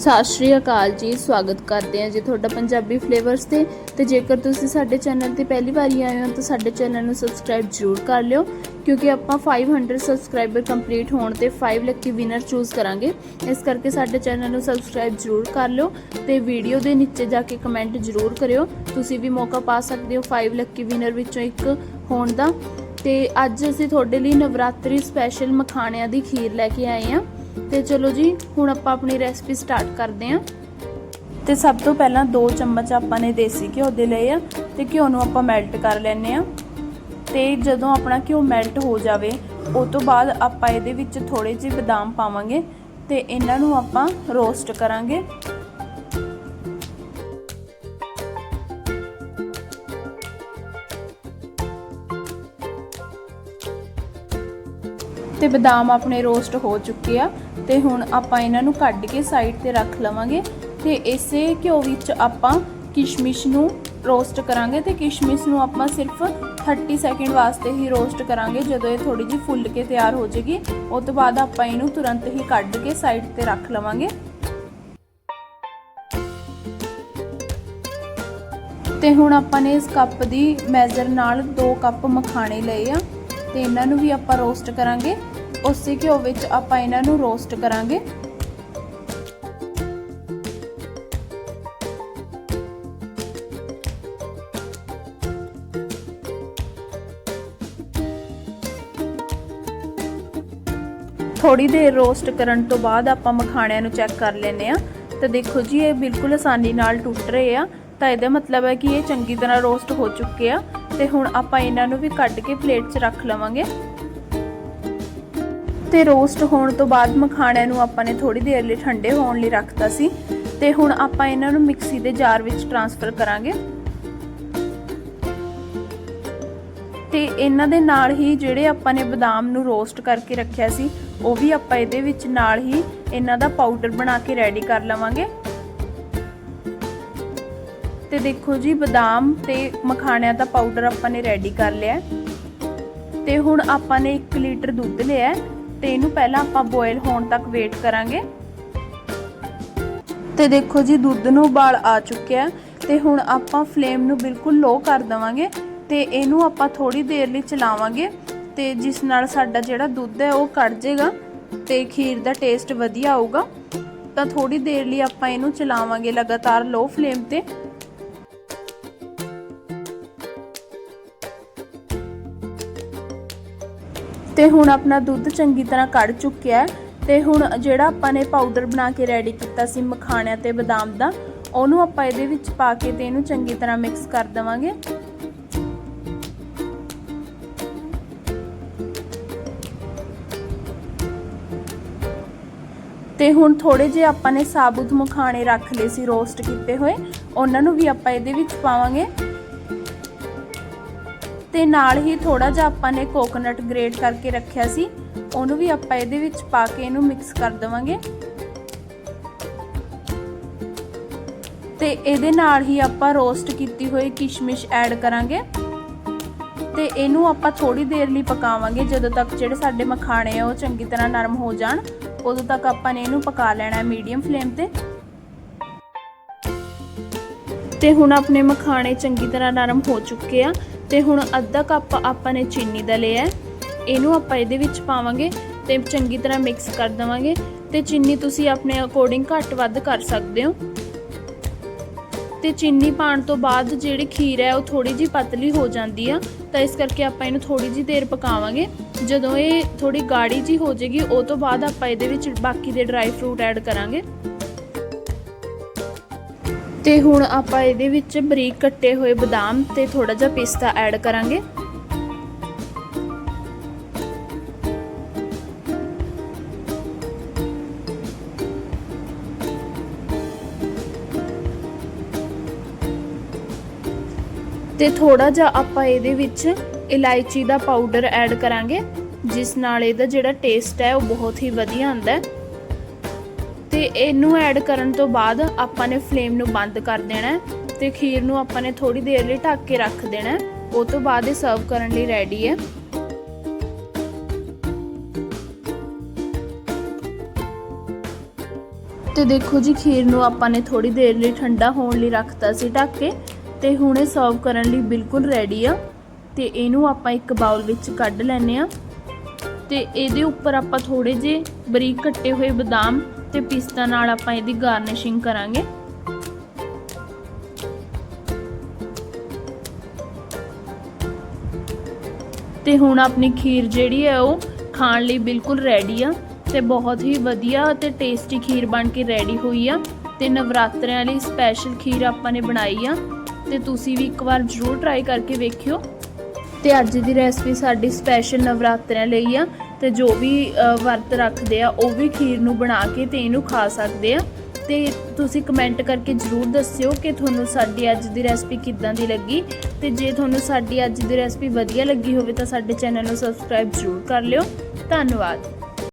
ਸਤਿ ਸ਼੍ਰੀ ਅਕਾਲ ਜੀ, ਸਵਾਗਤ ਕਰਦੇ ਹਾਂ ਜੀ ਤੁਹਾਡਾ ਪੰਜਾਬੀ ਫਲੇਵਰਸ ਤੇ। ਤੇ ਜੇਕਰ ਤੁਸੀਂ ਸਾਡੇ ਚੈਨਲ ਤੇ ਪਹਿਲੀ ਵਾਰੀ ਆਏ ਹੋ ਤਾਂ ਸਾਡੇ ਚੈਨਲ ਨੂੰ ਸਬਸਕ੍ਰਾਈਬ ਜ਼ਰੂਰ ਕਰ ਲਿਓ, ਕਿਉਂਕਿ ਆਪਾਂ 500 ਸਬਸਕ੍ਰਾਈਬਰ ਕੰਪਲੀਟ ਹੋਣ ਤੇ 5 ਲੱਕੀ ਵਿਨਰ ਚੂਜ਼ ਕਰਾਂਗੇ। ਇਸ ਕਰਕੇ ਸਾਡੇ ਚੈਨਲ ਨੂੰ ਸਬਸਕ੍ਰਾਈਬ ਜ਼ਰੂਰ ਕਰ ਲਿਓ ਤੇ ਵੀਡੀਓ ਦੇ ਨੀਚੇ ਜਾ ਕੇ ਕਮੈਂਟ ਜ਼ਰੂਰ ਕਰਿਓ। ਤੁਸੀਂ ਵੀ ਮੌਕਾ ਪਾ ਸਕਦੇ ਹੋ 5 ਲੱਕੀ ਵਿਨਰ ਵਿੱਚੋਂ ਇੱਕ ਹੋਣ ਦਾ। ਤੇ ਅੱਜ ਅਸੀਂ ਤੁਹਾਡੇ ਲਈ ਨਵਰਾਤਰੀ ਸਪੈਸ਼ਲ ਮਖਾਣਿਆਂ ਦੀ ਖੀਰ ਲੈ ਕੇ ਆਏ ਹਾਂ। ਤੇ ਚਲੋ ਜੀ, ਹੁਣ ਆਪਾਂ ਆਪਣੀ ਰੈਸਪੀ ਸਟਾਰਟ ਕਰਦੇ ਹਾਂ। ਤੇ ਸਭ ਤੋਂ ਪਹਿਲਾਂ 2 ਚਮਚ ਆਪਾਂ ਨੇ ਦੇਸੀ ਘਿਓ ਦੇ ਲਏ ਆ ਤੇ ਘਿਓ ਨੂੰ ਆਪਾਂ ਮੈਲਟ ਕਰ ਲੈਣੇ ਆ ਤੇ ਜਦੋਂ ਆਪਣਾ ਘਿਓ ਮੈਲਟ ਹੋ ਜਾਵੇ ਉਸ ਤੋਂ ਬਾਅਦ ਆਪਾਂ ਇਹਦੇ ਵਿੱਚ ਥੋੜੇ ਜਿਹੇ ਬਦਾਮ ਪਾਵਾਂਗੇ ਤੇ ਇਹਨਾਂ ਨੂੰ ਆਪਾਂ ਰੋਸਟ ਕਰਾਂਗੇ। ਤੇ ਬਦਾਮ ਆਪਣੇ ਰੋਸਟ ਹੋ ਚੁੱਕੇ ਆ ਤੇ ਹੁਣ ਆਪਾਂ ਇਹਨਾਂ ਨੂੰ ਕੱਢ ਕੇ ਸਾਈਡ ਤੇ ਰੱਖ ਲਵਾਂਗੇ ਤੇ ਇਸੇ ਘਿਓ ਵਿੱਚ ਆਪਾਂ ਕਿਸ਼ਮਿਸ਼ ਨੂੰ ਰੋਸਟ ਕਰਾਂਗੇ ਤੇ ਕਿਸ਼ਮਿਸ਼ ਨੂੰ ਆਪਾਂ ਸਿਰਫ 30 ਸੈਕਿੰਡ ਵਾਸਤੇ ਹੀ ਰੋਸਟ ਕਰਾਂਗੇ ਜਦੋਂ ਇਹ ਥੋੜੀ ਜਿਹੀ ਫੁੱਲ ਕੇ ਤਿਆਰ ਹੋ ਜਾਏਗੀ ਉਸ ਤੋਂ ਬਾਅਦ ਆਪਾਂ ਇਹਨੂੰ ਤੁਰੰਤ ਹੀ ਕੱਢ ਕੇ ਸਾਈਡ ਤੇ ਰੱਖ ਲਵਾਂਗੇ। ਤੇ ਹੁਣ ਆਪਾਂ ਨੇ ਇਸ ਕੱਪ ਦੀ ਮੈਜ਼ਰ ਨਾਲ 2 ਕੱਪ ਮਖਾਣੇ ਲਏ ਆ ਤੇ ਇਹਨਾਂ ਨੂੰ ਵੀ ਆਪਾਂ ਰੋਸਟ ਕਰਾਂਗੇ। ਉਸੇ ਘਿਓ ਵਿੱਚ ਆਪਾਂ ਇਹਨਾਂ ਨੂੰ ਰੋਸਟ ਕਰਾਂਗੇ। ਥੋੜੀ ਦੇਰ ਰੋਸਟ ਕਰਨ ਤੋਂ ਬਾਅਦ ਆਪਾਂ ਮਖਾਣਿਆਂ ਨੂੰ ਚੈੱਕ ਕਰ ਲੈਨੇ ਆ ਤੇ ਦੇਖੋ ਜੀ, ਇਹ ਬਿਲਕੁਲ ਆਸਾਨੀ ਨਾਲ ਟੁੱਟ ਰਹੇ ਆ। ਤਾਂ ਇਹਦਾ ਮਤਲਬ ਹੈ ਕਿ ਇਹ ਚੰਗੀ ਤਰ੍ਹਾਂ ਰੋਸਟ ਹੋ ਚੁੱਕੇ ਆ। ਤੇ ਹੁਣ ਆਪਾਂ ਇਹਨਾਂ ਨੂੰ ਵੀ ਕੱਢ ਕੇ ਪਲੇਟ 'ਚ ਰੱਖ ਲਵਾਂਗੇ। ਤੇ ਰੋਸਟ ਹੋਣ ਤੋਂ ਬਾਅਦ ਮਖਾਣਿਆਂ ਨੂੰ ਆਪਾਂ ਨੇ ਥੋੜੀ ਦੇਰ ਲਈ ਠੰਡੇ ਹੋਣ ਲਈ ਰੱਖਤਾ ਸੀ। ਤੇ ਹੁਣ ਆਪਾਂ ਇਹਨਾਂ ਨੂੰ ਮਿਕਸੀ ਦੇ ਜਾਰ ਵਿੱਚ ਟਰਾਂਸਫਰ ਕਰਾਂਗੇ। ਤੇ ਇਹਨਾਂ ਦੇ ਨਾਲ ਹੀ ਜਿਹੜੇ ਆਪਾਂ ਨੇ ਬਦਾਮ ਨੂੰ ਰੋਸਟ ਕਰਕੇ ਰੱਖਿਆ ਸੀ, ਉਹ ਵੀ ਆਪਾਂ ਇਹਦੇ ਵਿੱਚ ਨਾਲ ਹੀ ਇਹਨਾਂ ਦਾ ਪਾਊਡਰ ਬਣਾ ਕੇ ਰੈਡੀ ਕਰ ਲਵਾਂਗੇ। ਤੇ ਦੇਖੋ ਜੀ, ਬਦਾਮ ਤੇ ਮਖਾਣਿਆਂ ਦਾ ਪਾਊਡਰ ਆਪਾਂ ਨੇ ਰੈਡੀ ਕਰ ਲਿਆ। ਤੇ ਹੁਣ ਆਪਾਂ ਨੇ 1 ਲੀਟਰ ਦੁੱਧ ਲਿਆ। ਤੇ ਇਹਨੂੰ ਪਹਿਲਾਂ ਆਪਾਂ ਬੋਇਲ ਹੋਣ ਤੱਕ ਵੇਟ ਕਰਾਂਗੇ। ਤੇ ਦੇਖੋ ਜੀ, ਦੁੱਧ ਨੂੰ ਉਬਾਲ ਆ ਚੁੱਕਿਆ ਤੇ ਹੁਣ ਆਪਾਂ ਫਲੇਮ ਨੂੰ ਬਿਲਕੁਲ ਲੋ ਕਰ ਦਵਾਂਗੇ ਤੇ ਇਹਨੂੰ ਆਪਾਂ ਥੋੜੀ ਦੇਰ ਲਈ ਚਲਾਵਾਂਗੇ ਤੇ ਜਿਸ ਨਾਲ ਸਾਡਾ ਜਿਹੜਾ ਦੁੱਧ ਹੈ ਉਹ ਕੱਢ ਜਾਏਗਾ ਤੇ ਖੀਰ ਦਾ ਟੇਸਟ ਵਧੀਆ ਆਊਗਾ। ਤਾਂ ਥੋੜੀ ਦੇਰ ਲਈ ਆਪਾਂ ਇਹਨੂੰ ਚਲਾਵਾਂਗੇ ਲਗਾਤਾਰ ਲੋ ਫਲੇਮ ਤੇ ਤੇ ਹੁਣ ਆਪਣਾ ਦੁੱਧ ਚੰਗੀ ਤਰ੍ਹਾਂ ਕੱਢ ਚੁੱਕਿਆ ਤੇ ਹੁਣ ਜਿਹੜਾ ਆਪਾਂ ਨੇ ਪਾਊਡਰ ਬਣਾ ਕੇ ਰੈਡੀ ਕੀਤਾ ਸੀ ਮਖਾਣਿਆਂ ਤੇ ਬਦਾਮ ਦਾ, ਉਹਨੂੰ ਆਪਾਂ ਇਹਦੇ ਵਿੱਚ ਪਾ ਕੇ ਤੇ ਇਹਨੂੰ ਚੰਗੀ ਤਰ੍ਹਾਂ ਮਿਕਸ ਕਰ ਦਵਾਂਗੇ। ਤੇ ਹੁਣ ਥੋੜੇ ਜੇ ਆਪਾਂ ਨੇ ਸਾਬੂਤ ਮਖਾਣੇ ਰੱਖ ਲਏ ਸੀ ਰੋਸਟ ਕੀਤੇ ਹੋਏ, ਉਹਨਾਂ ਨੂੰ ਵੀ ਆਪਾਂ ਇਹਦੇ ਵਿੱਚ ਪਾਵਾਂਗੇ। ਤੇ ਨਾਲ ਹੀ ਥੋੜਾ ਜਿਹਾ ਆਪਾਂ ਨੇ ਕੋਕੋਨਟ ਗ੍ਰੇਟ ਕਰਕੇ ਰੱਖਿਆ ਸੀ, ਉਹਨੂੰ ਵੀ ਆਪਾਂ ਇਹਦੇ ਵਿੱਚ ਪਾ ਕੇ ਇਹਨੂੰ ਮਿਕਸ ਕਰ ਦਵਾਂਗੇ। ਤੇ ਇਹਦੇ ਨਾਲ ਹੀ ਆਪਾਂ ਰੋਸਟ ਕੀਤੀ ਹੋਈ ਕਿਸ਼ਮਿਸ਼ ਐਡ ਕਰਾਂਗੇ। ਤੇ ਇਹਨੂੰ ਆਪਾਂ ਥੋੜੀ ਦੇਰ ਲਈ ਪਕਾਵਾਂਗੇ, ਜਦੋਂ ਤੱਕ ਜਿਹੜੇ ਸਾਡੇ ਮਖਾਣੇ ਆ ਉਹ ਚੰਗੀ ਤਰ੍ਹਾਂ ਨਰਮ ਹੋ ਜਾਣ, ਉਦੋਂ ਤੱਕ ਆਪਾਂ ਨੇ ਇਹਨੂੰ ਪਕਾ ਲੈਣਾ ਹੈ ਮੀਡੀਅਮ ਫਲੇਮ ਤੇ। ਤੇ ਹੁਣ ਆਪਣੇ ਮਖਾਣੇ ਚੰਗੀ ਤਰ੍ਹਾਂ ਨਰਮ ਹੋ ਚੁੱਕੇ ਆ। ਤੇ ਹੁਣ ਅੱਧਾ ਕੱਪ ਆਪਾਂ ਨੇ ਚੀਨੀ ਦਾ ਲਿਆ ਇਹਨੂੰ ਆਪਾਂ ਇਹਦੇ ਵਿੱਚ ਪਾਵਾਂਗੇ ਤੇ ਚੰਗੀ ਤਰ੍ਹਾਂ ਮਿਕਸ ਕਰ ਦਵਾਂਗੇ ਤੇ ਚੀਨੀ ਤੁਸੀਂ ਆਪਣੇ ਅਕੋਰਡਿੰਗ ਘੱਟ ਵੱਧ ਕਰ ਸਕਦੇ ਹੋ। ਤੇ ਚੀਨੀ ਪਾਣ ਤੋਂ ਬਾਅਦ ਜਿਹੜੀ ਖੀਰ ਹੈ ਉਹ ਥੋੜੀ ਜੀ ਪਤਲੀ ਹੋ ਜਾਂਦੀ ਆ, ਤਾਂ ਇਸ ਕਰਕੇ ਆਪਾਂ ਇਹਨੂੰ ਥੋੜੀ ਜੀ ਦੇਰ ਪਕਾਵਾਂਗੇ। ਜਦੋਂ ਇਹ ਥੋੜੀ ਗਾੜੀ ਜੀ ਹੋ ਜਾਏਗੀ, ਉਹ ਤੋਂ ਬਾਅਦ ਆਪਾਂ ਇਹਦੇ ਵਿੱਚ ਬਾਕੀ ਦੇ ਡਰਾਈ ਫਰੂਟ ਐਡ ਕਰਾਂਗੇ। ਤੇ ਹੁਣ ਆਪਾਂ ਇਹਦੇ ਵਿੱਚ ਬਰੀਕ ਕੱਟੇ ਹੋਏ ਬਦਾਮ ਤੇ ਥੋੜਾ ਜਿਹਾ ਪਿਸਤਾ ਐਡ ਕਰਾਂਗੇ। ਤੇ ਥੋੜਾ ਜਿਹਾ ਆਪਾਂ ਇਹਦੇ ਵਿੱਚ ਇਲਾਇਚੀ ਦਾ ਪਾਊਡਰ ਐਡ ਕਰਾਂਗੇ, ਜਿਸ ਨਾਲ ਇਹਦਾ ਜਿਹੜਾ ਟੇਸਟ ਹੈ ਉਹ ਬਹੁਤ ਹੀ ਵਧੀਆ ਆਉਂਦਾ ਹੈ। ਤੇ ਇਹਨੂੰ ਐਡ ਕਰਨ ਤੋਂ ਬਾਅਦ ਆਪਾਂ ਨੇ ਫਲੇਮ ਨੂੰ ਬੰਦ ਕਰ ਦੇਣਾ ਤੇ ਖੀਰ ਨੂੰ ਆਪਾਂ ਨੇ ਥੋੜੀ ਦੇਰ ਲਈ ਢੱਕ ਕੇ ਰੱਖ ਦੇਣਾ ਉਹ ਤੋਂ ਬਾਅਦ ਇਹ ਸਰਵ ਕਰਨ ਲਈ ਰੈਡੀ ਹੈ। ਤੇ ਦੇਖੋ ਜੀ, ਖੀਰ ਨੂੰ ਆਪਾਂ ਨੇ ਥੋੜੀ ਦੇਰ ਲਈ ਠੰਡਾ ਹੋਣ ਲਈ ਰੱਖਤਾ ਸੀ ਢੱਕ ਕੇ ਤੇ ਹੁਣ ਇਹ ਸਰਵ ਕਰਨ ਲਈ ਬਿਲਕੁਲ ਰੈਡੀ ਆ। ਤੇ ਇਹਨੂੰ ਆਪਾਂ ਇੱਕ ਬਾਉਲ ਵਿੱਚ ਕੱਢ ਲੈਨੇ ਆ ਤੇ ਇਹਦੇ ਉੱਪਰ ਆਪਾਂ ਥੋੜੇ ਜਿਹੇ ਬਰੀਕ ਕੱਟੇ ਹੋਏ ਬਦਾਮ ਤੇ ਪਿਸਤਾ ਨਾਲ ਆਪਾਂ ਇਹਦੀ ਗਾਰਨਿਸ਼ਿੰਗ ਕਰਾਂਗੇ। ਤੇ ਹੁਣ ਆਪਣੀ ਖੀਰ ਜਿਹੜੀ ਹੈ ਉਹ ਖਾਣ ਲਈ ਬਿਲਕੁਲ ਰੈਡੀ ਆ ਤੇ ਬਹੁਤ ਹੀ ਵਧੀਆ ਤੇ ਟੇਸਟੀ ਖੀਰ ਬਣ ਕੇ ਰੈਡੀ ਹੋਈ ਆ। ਤੇ ਨਵਰਾਤਰਿਆਂ ਲਈ ਸਪੈਸ਼ਲ ਖੀਰ ਆਪਾਂ ਨੇ ਬਣਾਈ ਆ ਤੇ ਤੁਸੀਂ ਵੀ ਇੱਕ ਵਾਰ ਜ਼ਰੂਰ ਟਰਾਈ ਕਰਕੇ ਵੇਖਿਓ। ਤੇ ਅੱਜ ਦੀ ਰੈਸਪੀ ਸਾਡੀ ਸਪੈਸ਼ਲ ਨਵਰਾਤਰਿਆਂ ਲਈ ਆ। ਤੇ ਜੋ ਵੀ ਵਰਤ ਰੱਖਦੇ ਆ, ਉਹ ਵੀ ਖੀਰ ਨੂੰ ਬਣਾ ਕੇ ਤੇ ਇਹਨੂੰ ਖਾ ਸਕਦੇ ਆ। ਤੇ ਤੁਸੀਂ ਕਮੈਂਟ ਕਰਕੇ ਜਰੂਰ ਦੱਸਿਓ ਕਿ ਤੁਹਾਨੂੰ ਸਾਡੀ ਅੱਜ ਦੀ ਰੈਸਪੀ ਕਿੱਦਾਂ ਦੀ ਲੱਗੀ। ਤੇ ਜੇ ਤੁਹਾਨੂੰ ਸਾਡੀ ਅੱਜ ਦੀ ਰੈਸਪੀ ਵਧੀਆ ਲੱਗੀ ਹੋਵੇ ਤਾਂ ਸਾਡੇ ਚੈਨਲ ਨੂੰ ਸਬਸਕ੍ਰਾਈਬ ਜਰੂਰ ਕਰ ਲਿਓ। ਧੰਨਵਾਦ।